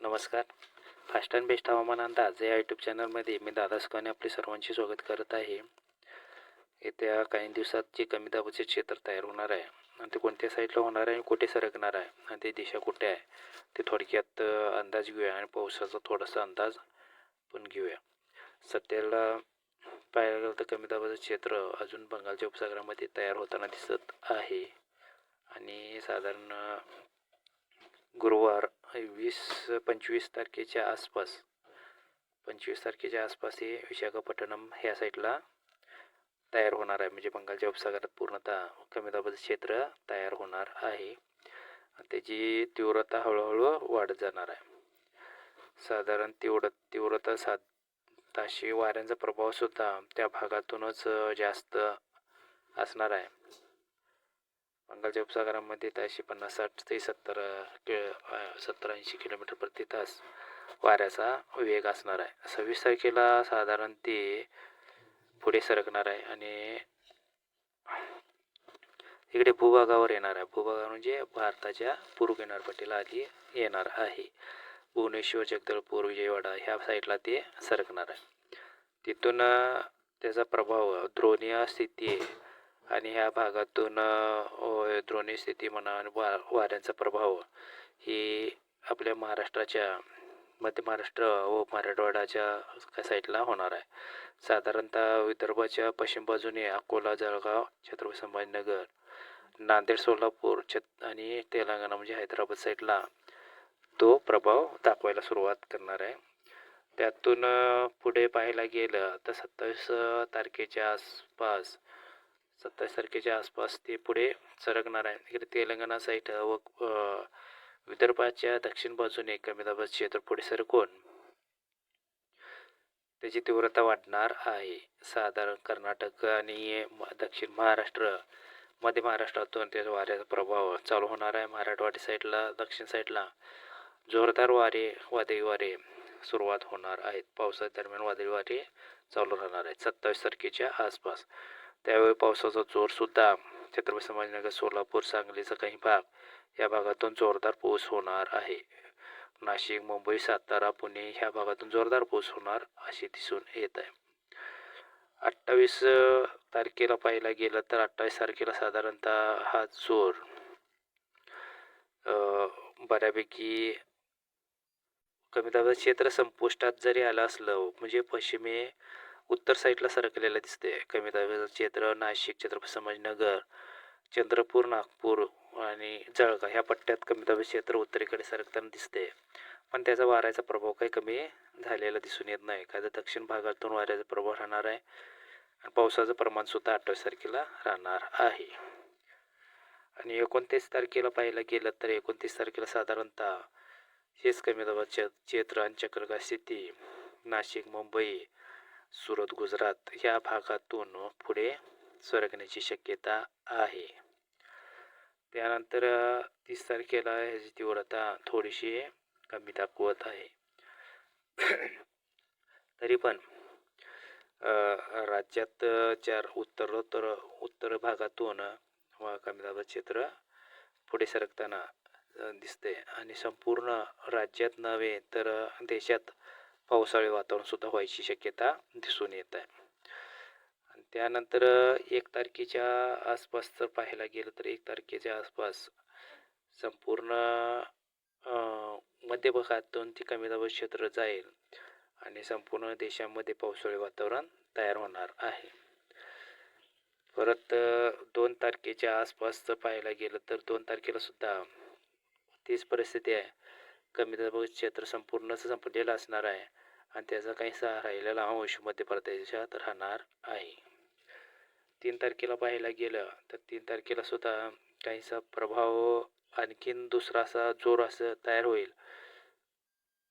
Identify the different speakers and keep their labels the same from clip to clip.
Speaker 1: नमस्कार. Fast and best हवामान अंदाज या यूट्यूब चॅनलमध्ये मी दादा सुकाने आपले सर्वांचे स्वागत करत आहे. येत्या काही दिवसात जे कमी दाबाचे क्षेत्र तयार होणार आहे आणि ते कोणत्या साईडला होणार आहे आणि कुठे सरकणार आहे आणि ते दिशा कुठे आहे ते थोडक्यात अंदाज घेऊया आणि पावसाचा थोडासा अंदाज पण घेऊया. सध्याला पाहायला गेलं तर कमी दाबाचं क्षेत्र अजून बंगालच्या उपसागरामध्ये तयार होताना दिसत आहे. आणि साधारण गुरुवार वीस पंचवीस तारखेच्या आसपास पंचवीस तारखेच्या आसपास हे विशाखापट्टणम ह्या साईडला तयार होणार आहे. म्हणजे बंगालच्या उपसागरात पूर्णतः कमी दाबाचं क्षेत्र तयार होणार आहे. त्याची तीव्रता हळूहळू वाढत जाणार आहे. साधारण तीव्र तीव्रता सात ताशी वाऱ्यांचा प्रभावसुद्धा त्या भागातूनच जास्त असणार आहे. बंगालच्या उपसागरामध्ये ताशी पन्नास साठ ते सत्तर सत्तर ऐंशी किलोमीटर प्रति तास वाऱ्याचा वेग असणार आहे. सव्वीस तारखेला साधारण ते पुढे सरकणार आहे आणि इकडे भूभागावर येणार आहे. भूभागावर म्हणजे भारताच्या पूर्व किनारपट्टीला आधी येणार आहे. भुवनेश्वर जगदलपूर विजयवाडा ह्या साईडला ते सरकणार आहे. तिथून त्याचा प्रभाव द्रोणीय स्थिती आणि ह्या भागातून द्रोणी स्थिती म्हणा आणि वा वाऱ्यांचा प्रभाव ही आपल्या महाराष्ट्राच्या मध्य महाराष्ट्र व मराठवाड्याच्या साईडला होणार आहे. साधारणतः विदर्भाच्या पश्चिम बाजूने अकोला जळगाव छत्रपती संभाजीनगर नांदेड सोलापूर छत आणि तेलंगणा म्हणजे हैदराबाद साईडला तो प्रभाव दाखवायला सुरुवात करणार आहे. त्यातून पुढे पाहायला गेलं तर सत्तावीस तारखेच्या आसपास सत्तावीस तारखेच्या आसपास ते पुढे सरकणार आहे. इकडे तेलंगणा साईड व विदर्भाच्या दक्षिण बाजूने कमी दाबाचे क्षेत्र पुढे सरकून त्याची तीव्रता वाढणार आहे. साधारण कर्नाटक आणि म- दक्षिण महाराष्ट्र मध्य महाराष्ट्रातून त्याचा वाऱ्याचा प्रभाव चालू होणार आहे. मराठवाडी साईडला दक्षिण साईडला जोरदार वारे वादळी वारे सुरुवात होणार आहेत. पावसाच्या दरम्यान वादळी वारे चालू राहणार आहेत. सत्तावीस तारखेच्या आसपास त्यावेळी पावसाचा जोरसुद्धा छत्रपती संभाजीनगर सोलापूर सांगलीचा काही भाग या भागातून जोरदार पाऊस होणार आहे. नाशिक मुंबई सातारा पुणे ह्या भागातून जोरदार पाऊस होणार असे दिसून येत आहे. अठ्ठावीस तारखेला पाहायला गेलं तर अठ्ठावीस तारखेला साधारणतः हा जोर बऱ्यापैकी कमी दाबाचं क्षेत्र संपुष्टात जरी आलं असलं म्हणजे पश्चिमे उत्तर साईडला सरकलेलं दिसते कमी दाबाचं क्षेत्र नाशिक छत्रपती संभाजीनगर चंद्रपूर नागपूर आणि जळगाव. ह्या पट्ट्यात कमी दाबाचं क्षेत्र उत्तरेकडे सरकताना दिसते पण त्याचा वाऱ्याचा प्रभाव काही कमी झालेला दिसून येत नाही. काय तर दक्षिण भागातून वाऱ्याचा प्रभाव राहणार आहे. आणि पावसाचं प्रमाणसुद्धा अठ्ठावीस तारखेला राहणार आहे. आणि एकोणतीस तारखेला पाहायला गेलं तर एकोणतीस तारखेला साधारणतः हेच कमी दाबाचे क्षेत्र आणि चक्रवात स्थिती नाशिक मुंबई सुरत गुजरात ह्या भागातून पुढे सरकण्याची शक्यता आहे. त्यानंतर तीस तारखेला ह्याची तीव्रता थोडीशी कमी दाखवत आहे. तरी पण राज्यात चार उत्तरोत्तर उत्तर भागातून कमी दाबाचं क्षेत्र पुढे सरकताना दिसते आणि संपूर्ण राज्यात नव्हे तर देशात पावसाळी वातावरणसुद्धा व्हायची शक्यता दिसून येत आहे. आणि त्यानंतर एक तारखेच्या आसपास जर पाहायला गेलं तर एक तारखेच्या आसपास संपूर्ण मध्य भागातून ती कमी दाबाचं क्षेत्र जाईल आणि संपूर्ण देशामध्ये पावसाळी वातावरण तयार होणार आहे. परत दोन तारखेच्या आसपास जर पाहायला गेलं तर दोन तारखेला सुद्धा तीच परिस्थिती आहे. कमी दाबाचे क्षेत्र संपूर्णच संपलेलं असणार आहे. आणि त्याचा काहीसा राहिलेला अंश मध्य प्रदेशात राहणार आहे. तीन तारखेला पाहायला गेलं तर तीन तारखेला सुद्धा काहीसा प्रभाव आणखीन दुसरा असा जोर असं तयार होईल.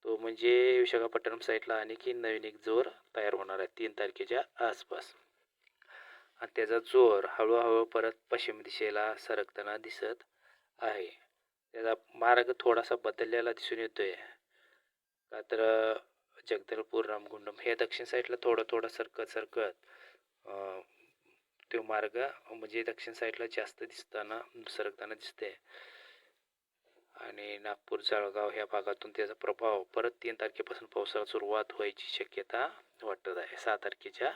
Speaker 1: तो म्हणजे विशाखापट्टणम साईडला आणखी नवीन एक जोर तयार होणार आहे तीन तारखेच्या आसपास. आणि त्याचा जोर हळूहळू परत पश्चिम दिशेला सरकताना दिसत आहे. त्याचा मार्ग थोडासा बदललेला दिसून येतोय. का तर जगदलपूर रामगुंडम हे दक्षिण साईडला थोडं थोडं सरकत सरकत तो मार्ग म्हणजे दक्षिण साईडला जास्त दिसताना सरकताना दिसते आणि आणि नागपूर जळगाव ह्या भागातून त्याचा प्रभाव परत तीन तारखेपासून पावसाला सुरुवात व्हायची शक्यता वाटत आहे. सहा तारखेच्या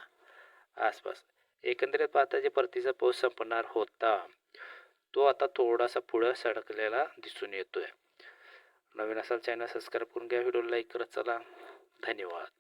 Speaker 1: आसपास. एकंदरीत पाहता जे परतीचा पाऊस संपणार होता तो आता थोडासा पुढं सडकलेला दिसून येतोय. नवीन असाल चॅनल सबस्क्राईब करून घ्या. व्हिडिओ लाईक करत चला. 太牛了